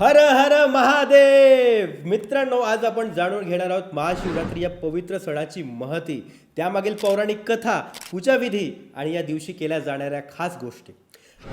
हर हर महादेव! मित्रांनो आज आपण जाणून घेणार आहोत महाशिवरात्री या पवित्र सणाची महती. त्यामागील पौराणिक कथा पूजाविधी आणि या दिवशी केल्या जाणाऱ्या खास गोष्टी.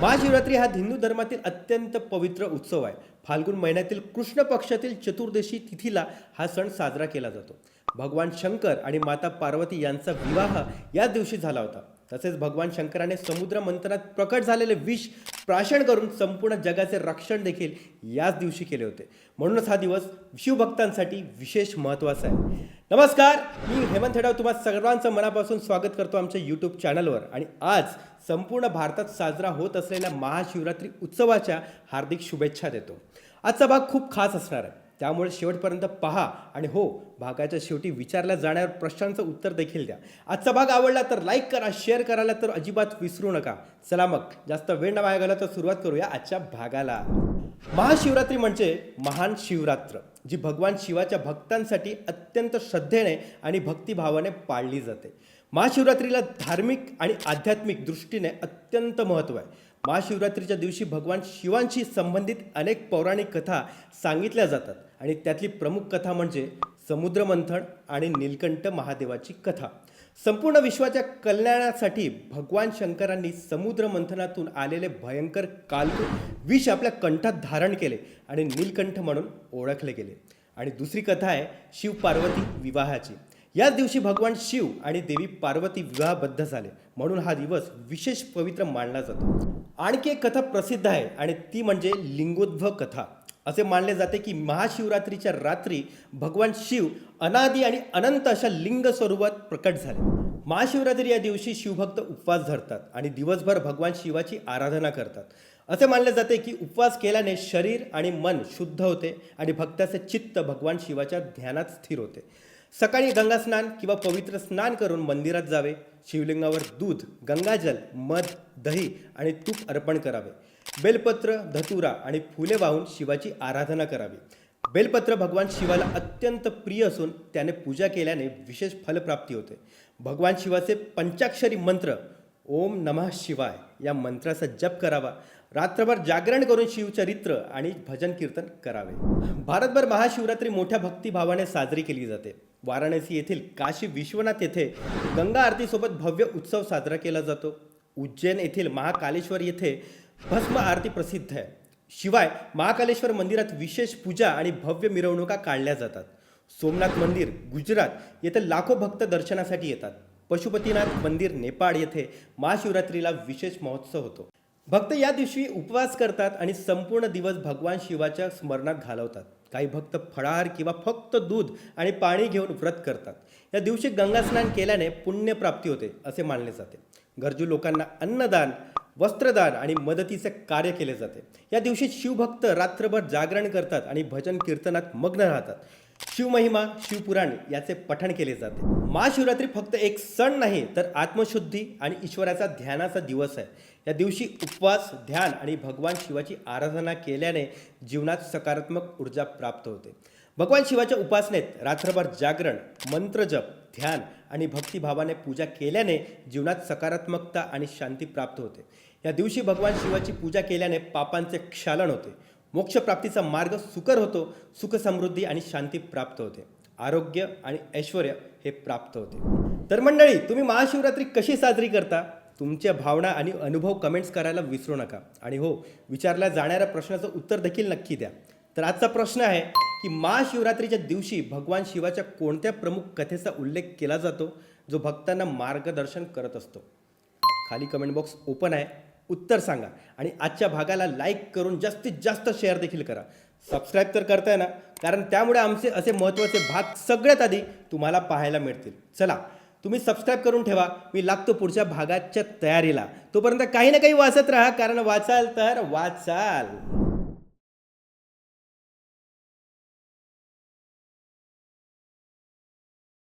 महाशिवरात्री हा हिंदू धर्मातील अत्यंत पवित्र उत्सव आहे. फाल्गुन महिन्यातील कृष्ण पक्षातील चतुर्दशी तिथीला हा सण साजरा केला जातो. भगवान शंकर आणि माता पार्वती यांचा विवाह या दिवशी झाला होता. तसेच भगवान शंकराने समुद्र मंथनात प्रकट झालेले विष प्राशन करून संपूर्ण जगाचे रक्षण देखील याच दिवशी केले होते. म्हणूनच हा दिवस शिवभक्तांसाठी विशेष महत्त्वाचा आहे. नमस्कार मी हेमंत हेडाव तुम्हा सर्वांचं मनापासून स्वागत करतो आमच्या यूट्यूब चॅनलवर आणि आज संपूर्ण भारतात साजरा होत असलेल्या महाशिवरात्री उत्सवाच्या हार्दिक शुभेच्छा देतो. आजचा भाग खूप खास असणार आहे. त्यामुळे शेवटपर्यंत पहा आणि हो भागाच्या शेवटी विचारल्या जाणाऱ्या प्रश्नांचं उत्तर देखील द्या. आजचा भाग आवडला तर लाईक करा शेअर करायला तर अजिबात विसरू नका. चला मग जास्त वेळ न वाया घाला तर सुरुवात करूया आजच्या भागाला. महाशिवरात्री म्हणजे महान शिवरात्र जी भगवान शिवाच्या भक्तांसाठी अत्यंत श्रद्धेने आणि भक्तिभावाने पाळली जाते. महाशिवरात्रीला धार्मिक आणि आध्यात्मिक दृष्टीने अत्यंत महत्त्व आहे. महाशिवरात्रीच्या दिवशी भगवान शिवांशी संबंधित अनेक पौराणिक कथा सांगितल्या जातात. आणि त्यातली प्रमुख कथा म्हणजे समुद्रमंथन आणि नीलकंठ महादेवाची कथा. संपूर्ण विश्वाच्या कल्याणासाठी भगवान शंकरांनी समुद्र मंथनातून आलेले भयंकर कालकूट विष आपल्या कंठात धारण केले आणि नीलकंठ म्हणून ओळखले गेले. आणि दुसरी कथा आहे शिव पार्वती विवाहाची. याच दिवशी भगवान शिव आणि देवी पार्वती विवाहबद्ध झाले. म्हणून हा दिवस विशेष पवित्र मानला जातो. आणखी एक कथा प्रसिद्ध आहे आणि ती म्हणजे लिंगोद्भव कथा. असे मानले जाते की महाशिवरात्रीच्या रात्री भगवान शिव अनादी आणि अनंत अशा लिंग स्वरूपात प्रकट झाले. महाशिवरात्री या दिवशी शिवभक्त उपवास धरतात आणि दिवसभर भगवान शिवाची आराधना करतात. असे मानले जाते की उपवास केल्याने शरीर आणि मन शुद्ध होते आणि भक्ताचे चित्त भगवान शिवाच्या ध्यानात स्थिर होते. सकाळी गंगास्नान किंवा पवित्र स्नान करून मंदिरात जावे शिवलिंगावर दूध गंगाजल मध दही आणि तूप अर्पण करावे. बेलपत्र धतुरा आणि फुले वाहून शिवाची आराधना करावी. बेलपत्र भगवान शिवाला अत्यंत प्रिय असून त्याने पूजा केल्याने विशेष फलप्राप्ती होते. भगवान शिवाचे पंचाक्षरी मंत्र ओम नमः शिवाय या मंत्राचा जप करावा. रात्रभर जागरण करून शिवचरित्र आणि भजन कीर्तन करावे. भारतभर महाशिवरात्री मोठ्या भक्तिभावाने साजरी केली जाते. वाराणसी येथील काशी विश्वनाथ येथे गंगा आरतीसोबत भव्य उत्सव साजरा केला जातो. उज्जैन येथील महाकालेश्वर येथे भस्म आरती प्रसिद्ध आहे. शिवाय महाकालेश्वर मंदिरात विशेष पूजा आणि भव्य मिरवणुका काढल्या जातात. सोमनाथ मंदिर गुजरात येथे लाखो भक्त दर्शनासाठी येतात. पशुपतीनाथ मंदिर नेपाळ येथे महाशिवरात्रीला विशेष महोत्सव होतो. भक्त या दिवशी उपवास करतात आणि संपूर्ण दिवस भगवान शिवाच्या स्मरणात घालवतात. काही भक्त फळाहार किंवा फक्त दूध आणि पाणी घेऊन व्रत करतात. या दिवशी गंगास्नान केल्याने पुण्यप्राप्ती होते असे मानले जाते. गरजू लोकांना अन्नदान वस्त्रदान आणि मदतीचे कार्य केले जाते. या दिवशी शिवभक्त रात्रभर जागरण करतात आणि भजन कीर्तनात मग्न राहतात. शिवमहिमा शिवपुराण याचे पठण केले जाते. महाशिवरात्री फक्त एक सण नाही तर आत्मशुद्धी आणि ईश्वराचा ध्यानाचा दिवस आहे. या दिवशी उपवास ध्यान आणि भगवान शिवाची आराधना केल्याने जीवनात सकारात्मक ऊर्जा प्राप्त होते. भगवान शिवाच्या उपासनेत रात्रभर जागरण मंत्रजप ध्यान आणि भक्तिभावाने पूजा केल्याने जीवनात सकारात्मकता आणि शांती प्राप्त होते. या दिवशी भगवान शिवाची पूजा केल्याने पापांचे क्षालन होते. मोक्षप्राप्तीचा मार्ग सुकर होतो सुखसमृद्धी आणि शांती प्राप्त होते. आरोग्य आणि ऐश्वर हे प्राप्त होते. तर मंडळी तुम्ही महाशिवरात्री कशी साजरी करता? तुमच्या भावना आणि अनुभव कमेंट्स करायला विसरू नका. आणि हो विचारल्या जाणाऱ्या प्रश्नाचं उत्तर देखील नक्की द्या. तर आजचा प्रश्न आहे की महाशिवरात्रीच्या दिवशी भगवान शिवाच्या कोणत्या प्रमुख कथेचा उल्लेख केला जातो? जो भक्तांना मार्गदर्शन करत असतो. खाली कमेंट बॉक्स ओपन आहे. उत्तर सांगा. आणि आजच्या भागाला लाईक करून जास्तीत जास्त शेअर देखील करा. सबस्क्राईब तर करताय ना? कारण त्यामुळे आमचे असे महत्त्वाचे भाग सगळ्यात आधी तुम्हाला पाहायला मिळतील. चला तुम्ही सबस्क्राईब करून ठेवा. मी लागतो पुढच्या भागाच्या तयारीला. तोपर्यंत काही ना काही वाचत राहा. कारण वाचाल तर वाचाल.